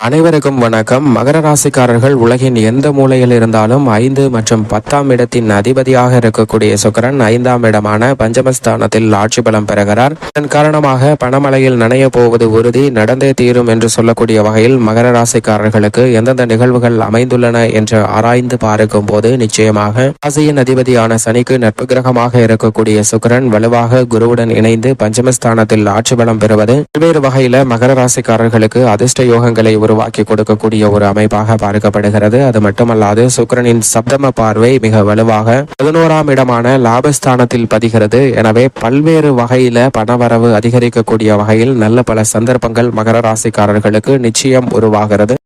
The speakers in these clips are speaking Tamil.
அனைவருக்கும் வணக்கம். மகர ராசிக்காரர்கள் உலகின் எந்த மூலையில் இருந்தாலும் ஐந்து மற்றும் பத்தாம் இடத்தின் அதிபதியாக இருக்கக்கூடிய சுக்கரன் ஐந்தாம் இடமான பஞ்சமஸ்தானத்தில் ஆட்சி பலம் பெறுகிறார். இதன் காரணமாக பணமலையில் நனைய போவது உறுதி நடந்தே தீரும் என்று சொல்லக்கூடிய வகையில் மகர ராசிக்காரர்களுக்கு எந்தெந்த நிகழ்வுகள் அமைந்துள்ளன என்று ஆராய்ந்து பார்க்கும் போது நிச்சயமாக ராசியின் அதிபதியான சனிக்கு நட்பு கிரகமாக இருக்கக்கூடிய சுக்கரன் வலுவாக குருவுடன் இணைந்து பஞ்சமஸ்தானத்தில் ஆட்சி பலம் பெறுவது. பல்வேறு வகையில மகர ராசிக்காரர்களுக்கு அதிர்ஷ்ட யோகங்களை உருவாக்கி கொடுக்கக்கூடிய ஒரு அமைப்பாக பார்க்கப்படுகிறது. அது மட்டுமல்லாது சுக்கிரனின் சப்தம பார்வை மிக வலுவாக பதினோராம் இடமான லாபஸ்தானத்தில் பதிகிறது. எனவே பல்வேறு வகையில பணவரவு அதிகரிக்கக்கூடிய வகையில் நல்ல பல சந்தர்ப்பங்கள் மகர ராசிக்காரர்களுக்கு நிச்சயம் உருவாகிறது.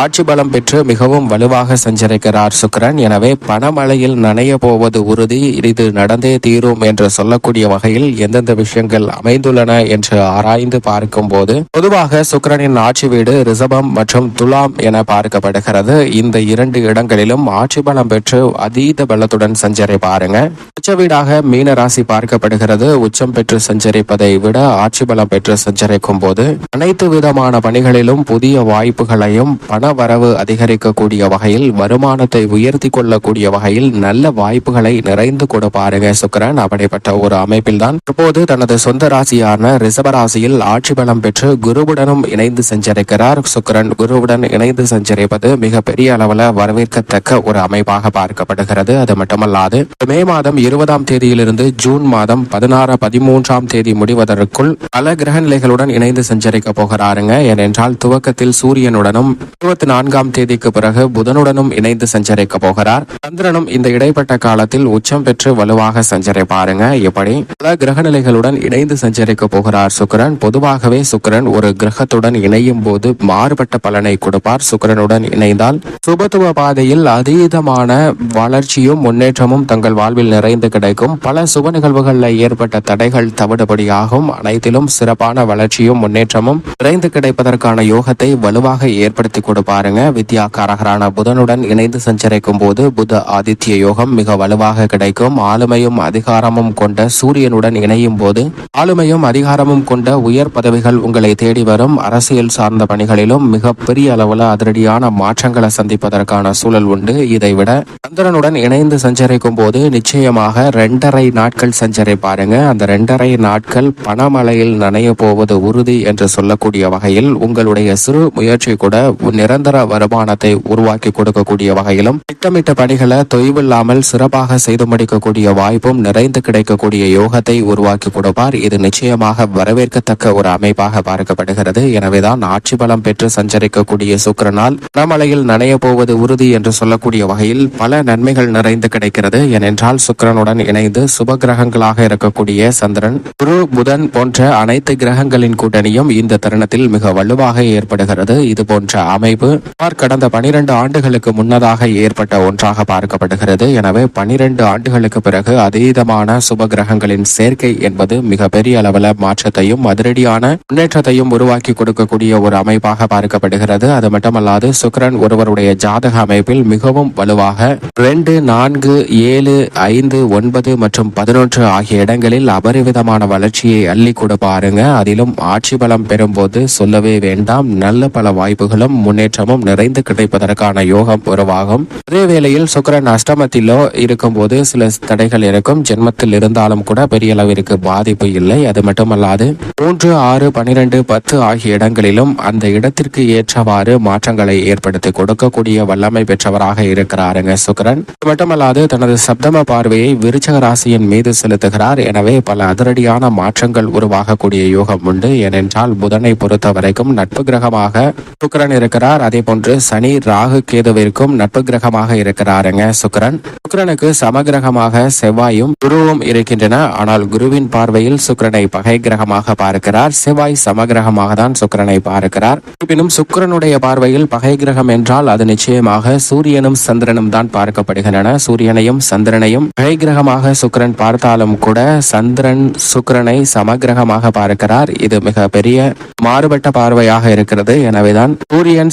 ஆட்சி பலம் பெற்று மிகவும் வலுவாக சஞ்சரிக்கிறார் சுக்கிரன். எனவே பணமழையில் நனைய போவது உறுதி. இது நடந்தே தீரும் என்று சொல்லக்கூடிய வகையில் எந்தெந்த விஷயங்கள் அமைந்துள்ளன என்று ஆராய்ந்து பார்க்கும் போது பொதுவாக சுக்கிரனின் ஆட்சி வீடு ரிசபம் மற்றும் துலாம் என பார்க்கப்படுகிறது. இந்த இரண்டு இடங்களிலும் ஆட்சி பலம் பெற்று அதீத பலத்துடன் சஞ்சரிப்பாருங்க உச்ச வீடாக மீன ராசி பார்க்கப்படுகிறது. உச்சம் பெற்று சஞ்சரிப்பதை விட ஆட்சி பலம் பெற்று சஞ்சரிக்கும் போது அனைத்து விதமான பணிகளிலும் புதிய வாய்ப்புகளையும் பண வரவு அதிகரிக்கக்கூடிய வகையில் வருமானத்தை உயர்த்தி கொள்ளக்கூடிய வகையில் நல்ல வாய்ப்புகளை நிறைந்து கொடுப்பாருங்க சுக்கரன். அப்படிப்பட்ட ஒரு அமைப்பில் தான் தற்போது தனது சொந்த ராசியான ரிஷபராசியில் ஆட்சி பலம் பெற்று குருவுடனும் இணைந்து சஞ்சரிக்கிறார். சுக்கரன் குருவுடன் இணைந்து சஞ்சரிப்பது மிகப்பெரிய அளவில் வரவேற்கத்தக்க ஒரு அமைப்பாக பார்க்கப்படுகிறது. அது மட்டுமல்லாது மே மாதம் இருபதாம் தேதியிலிருந்து ஜூன் மாதம் பதினாறு பதிமூன்றாம் தேதி முடிவதற்குள் பல கிரக நிலைகளுடன் இணைந்து சஞ்சரிக்க போகிறாருங்க. ஏனென்றால் துவக்கத்தில் சூரியனுடனும் இருபத்தி நான்காம் தேதிக்கு பிறகு புதனுடனும் இணைந்து சஞ்சரிக்க போகிறார். சந்திரனும் இந்த இடைப்பட்ட காலத்தில் உச்சம் பெற்று வலுவாக சஞ்சரிப்பாருங்க. இப்படி பல கிரக நிலைகளுடன் இணைந்து சஞ்சரிக்க போகிறார் சுக்கரன். பொதுவாகவே சுக்கிரன் ஒரு கிரகத்துடன் இணையும் போது மாறுபட்ட பலனை கொடுப்பார். சுக்கிரனுடன் இணைந்தால் சுபத்துவ பாதையில் அதீதமான வளர்ச்சியும் முன்னேற்றமும் தங்கள் வாழ்வில் நிறைந்து கிடைக்கும். பல சுப நிகழ்வுகளில் ஏற்பட்ட தடைகள் தவிடுபடியாகும். அனைத்திலும் சிறப்பான வளர்ச்சியும் முன்னேற்றமும் நிறைந்து கிடைப்பதற்கான யோகத்தை வலுவாக ஏற்படுத்தி பாருங்க. வித்யா காரகரான புதனுடன் இணைந்து சஞ்சரிக்கும் போது புத ஆதித்ய யோகம் மிக வலுவாக கிடைக்கும். ஆளுமையும் அதிகாரமும் கொண்ட சூரியனுடன் இணையும் போது ஆளுமையும் அதிகாரமும் கொண்ட உயர் பதவிகள் உங்களை தேடி வரும். அரசியல் சார்ந்த பணிகளிலும் மிக பெரிய அளவுல அதிரடியான மாற்றங்களை சந்திப்பதற்கான சூழல் உண்டு. இதை விட சந்திரனுடன் இணைந்து சஞ்சரிக்கும் போது நிச்சயமாக ரெண்டரை நாட்கள் சஞ்சரிப்பாருங்க அந்த ரெண்டரை நாட்கள் பணமலையில் நனைய போவது உறுதி என்று சொல்லக்கூடிய வகையில் உங்களுடைய சிறு முயற்சி கூட நிரந்தர வருமானத்தை உருவாக்கி கொடுக்கக்கூடிய வகையிலும் திட்டமிட்ட பணிகளை தொய்வில்லாமல் சிறப்பாக செய்து முடிக்கக்கூடிய வாய்ப்பும் நிறைந்து கிடைக்கக்கூடிய யோகத்தை உருவாக்கி கொடுப்பார். இது நிச்சயமாக வரவேற்கத்தக்க ஒரு அமைப்பாக பார்க்கப்படுகிறது. எனவேதான் ஆட்சி பலம் பெற்று சஞ்சரிக்கக்கூடிய சுக்கிரனால் பணமழையில் நனைய போவது உறுதி என்று சொல்லக்கூடிய வகையில் பல நன்மைகள் நிறைந்து கிடைக்கிறது. ஏனென்றால் சுக்கிரனுடன் இணைந்து சுப கிரகங்களாக இருக்கக்கூடிய சந்திரன் குரு புதன் போன்ற அனைத்து கிரகங்களின் கூட்டணியும் இந்த தருணத்தில் மிக வலுவாக ஏற்படுகிறது. இது போன்ற அமைப்பு சுமார் கடந்த பனிரெண்டு ஆண்டுகளுக்கு முன்னதாக ஏற்பட்ட ஒன்றாக பார்க்கப்படுகிறது. எனவே பனிரெண்டு ஆண்டுகளுக்கு பிறகு அதீதமான சுப கிரகங்களின் சேர்க்கை என்பது மிக பெரிய அளவில் மாற்றத்தையும் அதிரடியான முன்னேற்றத்தையும் உருவாக்கி கொடுக்கக்கூடிய ஒரு அமைப்பாக பார்க்கப்படுகிறது. அது மட்டுமல்லாது சுக்கிரன் ஒருவருடைய ஜாதக அமைப்பில் மிகவும் வலுவாக ரெண்டு நான்கு ஏழு ஐந்து ஒன்பது மற்றும் பதினொன்று ஆகிய இடங்களில் அபரிவிதமான வளர்ச்சியை அள்ளி கொடுப்பாருங்க அதிலும் ஆட்சி பலம் பெறும்போது சொல்லவே வேண்டாம். நல்ல பல வாய்ப்புகளும் முன்னேற்றமும் நிறைந்து கிடைப்பதற்கான யோகம் உருவாகும் அதே வேளையில் சுக்கரன் அஷ்டமத்திலோ இருக்கும்போது சில தடைகள் இருக்கும். ஜென்மத்தில் இருந்தாலும் கூட பெரிய அளவிற்கு பாதிப்பு இல்லை. அது மட்டுமல்லாது மூன்று ஆறு பனிரெண்டு பத்து ஆகிய இடங்களிலும் அந்த இடத்திற்கு ஏற்றவாறு மாற்றங்களை ஏற்படுத்தி கொடுக்கக்கூடிய வல்லமை பெற்றவராக இருக்கிறாருங்க சுக்கரன். அது மட்டுமல்லாது தனது சப்தம பார்வையை விருச்சக ராசியின் மீது செலுத்துகிறார். எனவே பல அதிரடியான மாற்றங்கள் உருவாகக்கூடிய யோகம் உண்டு. ஏனென்றால் புதனை பொறுத்த வரைக்கும் நட்பு கிரகமாக சுக்கரன் இருக்கிறார். இருக்கிறார் அதே போன்று சனி ராகு கேதுவிற்கும் நட்பு கிரகமாக இருக்கிறாருங்க சுக்கரன். சுக்கரனுக்கு சமகிரகமாக செவ்வாயும் குருவும் இருக்கின்றன. ஆனால் குருவின் பார்வையில் சுக்கரனை பகை கிரகமாக பார்க்கிறார். செவ்வாய் சமகிரகமாக தான் சுக்கரனை பார்க்கிறார். இருப்பினும் சுக்கரனுடைய பார்வையில் பகை கிரகம் என்றால் அது நிச்சயமாக சூரியனும் சந்திரனும் தான் பார்க்கப்படுகின்றன. சூரியனையும் சந்திரனையும் பகை கிரகமாக சுக்கரன் பார்த்தாலும் கூட சந்திரன் சுக்கரனை சமகிரகமாக பார்க்கிறார். இது மிக பெரிய மாறுபட்ட பார்வையாக இருக்கிறது. எனவேதான் சூரியன்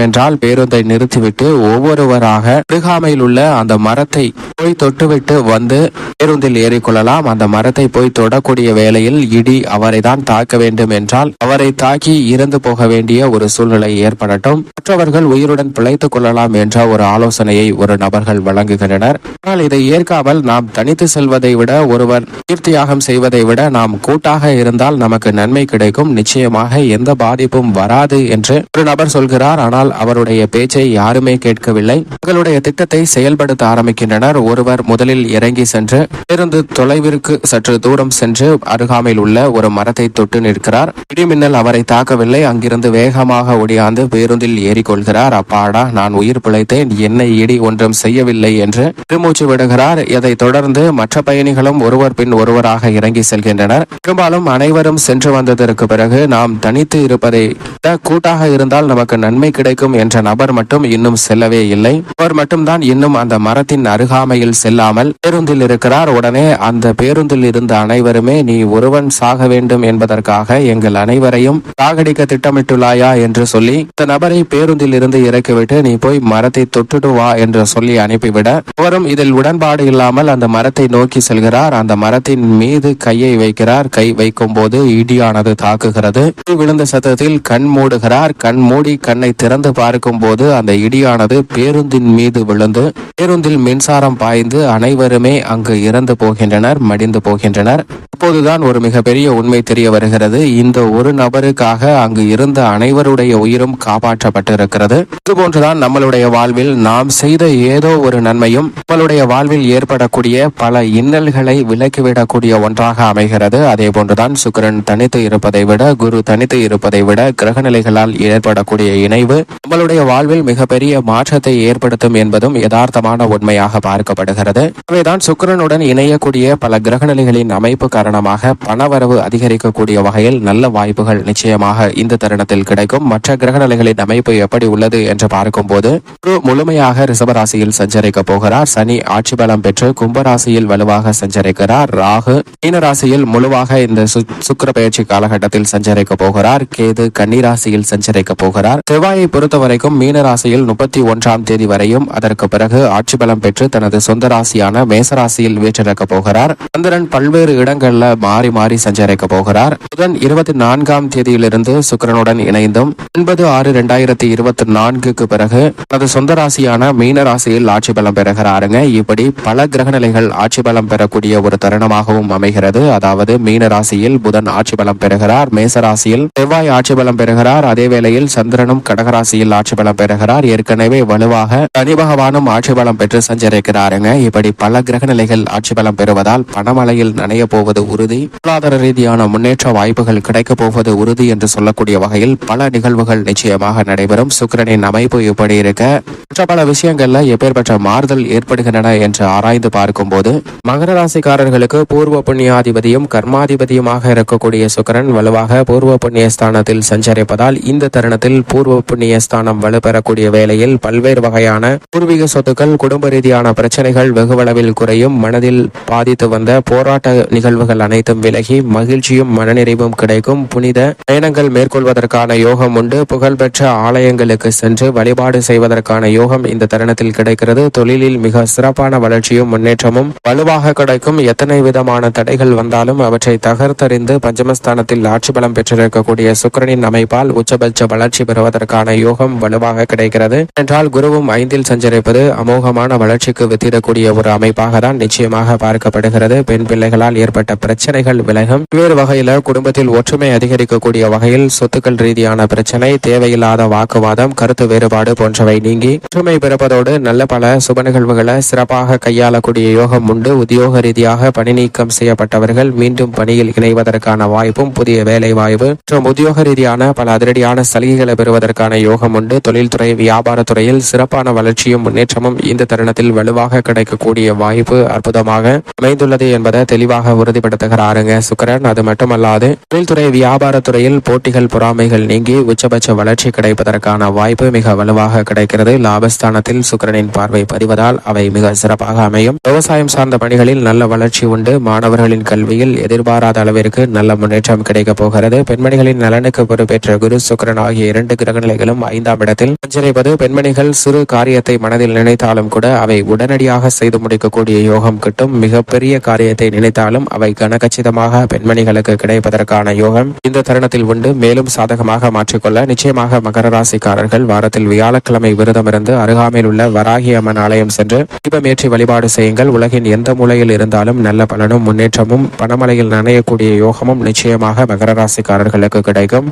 என்றால் பேருந்தை நிறுத்திவிட்டு ஒவ்வொருவராக அருகாமையில் உள்ள அந்த மரத்தை போய் தொட்டுவிட்டு வந்து பேருந்தில் ஏறிக்கொள்ளலாம். அந்த மரத்தை போய் தொடக்கூடிய வேளையில் இடி அவரை தான் தாக்க வேண்டும் என்றால் அவரை தாக்கி இறந்து போக வேண்டிய ஒரு சூழ்நிலை ஏற்படட்டும். மற்றவர்கள் உயிருடன் பிழைத்துக் கொள்ளலாம் என்ற ஒரு ஆலோசனையை ஒரு நபர்கள் வழங்குகின்றனர். ஆனால் இதை ஏற்காமல் நாம் தனித்து செல்வதை விட ஒருவர் தீர்த்தியாகம் செய்வதை விட நாம் கூட்டாக இருந்தால் நமக்கு நன்மை கிடைக்கும். நிச்சயமாக எந்த பாதிப்பும் வராது என்று ஒரு நபர் சொல்கிறார். ஆனால் அவருடைய பேச்சை யாருமே கேட்கவில்லை. தங்களுடைய திட்டத்தை செயல்படுத்த ஆரம்பிக்கின்றனர். ஒருவர் முதலில் இறங்கி சென்று பேருந்து தொலைவிற்கு சற்று தூரம் சென்று அருகாமையில் உள்ள ஒரு மரத்தை தொட்டு நிற்கிறார். இடிமின்னல் அவரை தாக்கவில்லை. அங்கிருந்து வேகமாக ஒடியாந்து பேருந்தில் ஏறிக்கொள்கிறார். அப்பாடா நான் உயிர் பிழைத்தேன். என்னை இடி ஒன்றும் செய்யவில்லை என்று பெருமூச்சு விடுகிறார். இதைத் தொடர்ந்து மற்ற பயணிகளும் ஒருவர் பின் ஒருவராக இறங்கி செல்கின்றனர். பெரும்பாலும் அனைவரும் சென்று வந்ததற்கு பிறகு நாம் தனித்து இருப்பதை கூட்டாக இருந்தால் நமக்கு நன்மை கிடைக்கும் என்ற நபர் மட்டும் இன்னும் செல்லவே இல்லை. அவர் மட்டும்தான் இன்னும் அந்த மரத்தின் அருகாமையில் செல்லாமல் பேருந்தில் இருக்கிறார். உடனே அந்த பேருந்தில் இருந்த அனைவருமே நீ ஒருவன் சாக வேண்டும் என்பதற்காக எங்கள் அனைவரையும் சாகடிக்க திட்டமிட்டுள்ளாயா? என்று சொல்லி இந்த நபரை பேருந்தில் இருந்து இறக்கிவிட்டு நீ போய் மரத்தை தொட்டுட்டு வா என்று சொல்லி அனுப்பிவிட அவரும் இதில் உடன்பாடு இல்லாமல் அந்த மரத்தை நோக்கி செல்கிறார். அந்த மரத்தின் மீது கையை வைக்கிறார். கை வைக்கும் போது இடியானது தாக்குகிறது. விழுந்த சத்தத்தில் கண் மூடுகிறார். கண் மூடி கண்ணை திறந்து பார்க்கும்போது அந்த இடியானது பேருந்தின் மீது விழுந்து பேருந்தில் மின்சாரம் பாய்ந்து அனைவருமே அங்கு இறந்து போகின்றனர் மடிந்து போகின்றனர். அப்போதுதான் ஒரு மிகப்பெரிய உண்மை தெரிய வருகிறது. இந்த ஒரு நபருக்காக அங்கு இருந்த அனைவருடைய உயிரும் காப்பாற்றப்பட்டிருக்கிறது. இதுபோன்றுதான் நம்மளுடைய வாழ்வில் நாம் செய்த ஏதோ ஒரு நன்மையும் நம்மளுடைய வாழ்வில் ஏற்படக்கூடிய பல இன்னல்களை விலக்கிவிடக்கூடிய ஒன்றாக அமைகிறது. அதே போன்றுதான் சுக்கிரன் தனித்து இருப்பதை விட குரு தனித்து இருப்பதை விட கிரகநிலைகளால் ஏற்படக்கூடிய இணைவு நம்மளுடைய வாழ்வில் மிகப்பெரிய மாற்றத்தை ஏற்படுத்தும் என்பதும் யதார்த்தமான உண்மையாக பார்க்கப்படுகிறது. எனவேதான் சுக்கரனுடன் இணையக்கூடிய பல கிரகநிலைகளின் அமைப்பு காரணமாக பணவரவு அதிகரிக்கக்கூடிய வகையில் நல்ல வாய்ப்புகள் நிச்சயமாக இந்த தருணத்தில் கிடைக்கும். மற்ற கிரகநிலைகளின் அமைப்பு எப்படி உள்ளது என்று பார்க்கும்போது முழுமையாக ரிசபராசியில் சஞ்சரிக்க போகிறார். சனி ஆட்சி பலம் பெற்று கும்பராசியில் வலுவாக சஞ்சரிக்கிறார். ராகு மீனராசியில் முழுவாக இந்த சு- சுக்கிர பயிற்சி காலகட்டத்தில் சஞ்சரிக்க போகிறார். கேது கன்னிராசியில் சஞ்சரிக்க போகிறார். செவ்வாயை பொறுத்த வரைக்கும் மீனராசியில் முப்பத்தி ஒன்றாம் தேதி வரையும் அதற்கு பிறகு ஆட்சி பலம் பெற்று தனது சொந்த ராசியான மேசராசியில் வீற்றிருக்க போகிறார். சந்திரன் பல்வேறு இடங்கள்ல மாறி மாறி சஞ்சரிக்க போகிறார். புதன் இருபத்தி நான்காம் தேதியிலிருந்து சுக்கரனுடன் இணைந்தும் ஒன்பது ஆறு இரண்டாயிரத்தி இருபத்தி நான்குக்கு பிறகு தனது சொந்த ராசியான மீன ராசியில் ஆட்சி பலம் பெறுகிறாருங்க. இப்படி பல கிரகநிலைகள் ஆட்சி பலம் பெறக்கூடிய ஒரு தருணமாகவும் அமைகிறது. அதாவது மீன ராசியில் புதன் ஆட்சி பலம் பெறுகிறார். மேசராசியில் செவ்வாய் ஆட்சி பலம் பெறுகிறார். அதே வேளையில் சந்திரனும் கடகராசியில் ஆட்சி பலம் பெறுகிறார். ஏற்கனவே வலுவாக சனி பகவானும் ஆட்சி பலம் பெற்று சஞ்சரிக்கிறாருங்க. இப்படி பல கிரக நிலைகள் ஆட்சி பலம் பெறுவதால் பணமழையில் நனைய போவது உறுதி. பொருளாதார ரீதியான முன்னேற்ற வாய்ப்புகள் கிடைக்கப் போவது உறுதி என்று சொல்லக்கூடிய வகையில் பல நிகழ்வுகள் நிச்சயமாக நடைபெறும். சுக்கிரனின் அமைப்பு இப்படி இருக்க மற்ற பல விஷயங்கள்ல எப்பேற்பட்ட மாறுதல் ஏற்படுகின்றன என்று ஆராய்ந்து பார்க்கும்போது மகர ராசிக்காரர்களுக்கு பூர்வ புண்ணியாதிபதியும் கர்மாதிபதியுமாக இருக்கக்கூடிய சுக்கிரன் வலுவாக பூர்வ புண்ணிய ஸ்தானத்தில் சஞ்சரிப்பதால் இந்த தருணத்தில் பூர்வ புண்ணிய பஞ்சமஸ்தானம் வலுப்பெறக்கூடிய வேளையில் பல்வேறு வகையான பூர்வீக சொத்துக்கள் குடும்ப ரீதியான பிரச்சனைகள் வெகுவளவில் குறையும். மனதில் பாதித்து வந்த போராட்ட நிகழ்வுகள் அனைத்தும் விலகி மகிழ்ச்சியும் மனநிறைவும் கிடைக்கும். புனித பயணங்கள் மேற்கொள்வதற்கான யோகம் உண்டு. புகழ்பெற்ற ஆலயங்களுக்கு சென்று வழிபாடு செய்வதற்கான யோகம் இந்த தருணத்தில் கிடைக்கிறது. தொழிலில் மிக சிறப்பான வளர்ச்சியும் முன்னேற்றமும் வலுவாக கிடைக்கும். எத்தனை விதமான தடைகள் வந்தாலும் அவற்றை தகர்த்தறிந்து பஞ்சமஸ்தானத்தில் ஆட்சி பலம் பெற்றிருக்கக்கூடிய சுக்கிரனின் அமைப்பால் உச்சபட்ச வளர்ச்சி பெறுவதற்கான யோகம் வலுவாக கிடைக்கிறது. என்றால் குருவும் ஐந்தில் சஞ்சரிப்பது அமோகமான வளர்ச்சிக்கு வித்திடக்கூடிய ஒரு அமைப்பாக தான் நிச்சயமாக பார்க்கப்படுகிறது. பெண் பிள்ளைகளால் ஏற்பட்ட பிரச்சனைகள் விலகும். வேறு வகையில குடும்பத்தில் ஒற்றுமை அதிகரிக்கக்கூடிய வகையில் சொத்துக்கள் ரீதியான பிரச்சனை தேவையில்லாத வாக்குவாதம் கருத்து வேறுபாடு போன்றவை நீங்கி ஒற்றுமை பிறப்பதோடு நல்ல பல சுப நிகழ்வுகளை சிறப்பாக கையாளக்கூடிய யோகம் உண்டு. உத்தியோக ரீதியாக பணி நீக்கம் செய்யப்பட்டவர்கள் மீண்டும் பணியில் இணைவதற்கான வாய்ப்பும் புதிய வேலை வாய்ப்பு மற்றும் உத்தியோக ரீதியான பல அதிரடியான சலுகைகளை பெறுவதற்கான யோகம் உண்டு. தொழில்துறை வியாபாரத்துறையில் சிறப்பான வளர்ச்சியும் முன்னேற்றமும் இந்த தருணத்தில் வலுவாக கிடைக்கக்கூடிய வாய்ப்பு அற்புதமாக அமைந்துள்ளது என்பதை தெளிவாக உறுதிப்படுத்துகிறாருங்க சுக்கரன். அது மட்டுமல்லாது தொழில்துறை வியாபாரத்துறையில் போட்டிகள் பொறாமைகள் நீங்கி உச்சபட்ச வளர்ச்சி கிடைப்பதற்கான வாய்ப்பு மிக வலுவாக கிடைக்கிறது. லாபஸ்தானத்தில் சுக்கிரனின் பார்வை பதிவதால் அவை மிக சிறப்பாக அமையும். விவசாயம் சார்ந்த பணிகளில் நல்ல வளர்ச்சி உண்டு. மாணவர்களின் கல்வியில் எதிர்பாராத அளவிற்கு நல்ல முன்னேற்றம் கிடைக்கப் போகிறது. பெண்மணிகளின் நலனுக்கு பொறுப்பேற்ற குரு சுக்கிரன் ஆகிய இரண்டு கிரகநிலைகளும் ஐந்தாம் இடத்தில் சஞ்சரிப்பது பெண்மணிகள் சிறு காரியத்தை மனதில் நினைத்தாலும் கூட அவை உடனடியாக செய்து முடிக்கக்கூடிய யோகம் கிட்டும் மிகப்பெரிய காரியத்தை நினைத்தாலும் அவை கனகச்சிதமாக பெண்மணிகளுக்கு கிடைப்பதற்கான யோகம் இந்த தருணத்தில் உண்டு. மேலும் சாதகமாக மாற்றிக்கொள்ள நிச்சயமாக மகர ராசிக்காரர்கள் வாரத்தில் வியாழக்கிழமை விரதமிருந்து அருகாமையில் உள்ள வராகி அம்மன் ஆலயம் சென்று தீபமேற்றி வழிபாடு செய்யுங்கள். உலகின் எந்த மூலையில் இருந்தாலும் நல்ல பலனும் முன்னேற்றமும் பணமலையில் நனையக்கூடிய யோகமும் நிச்சயமாக மகர ராசிக்காரர்களுக்கு கிடைக்கும்.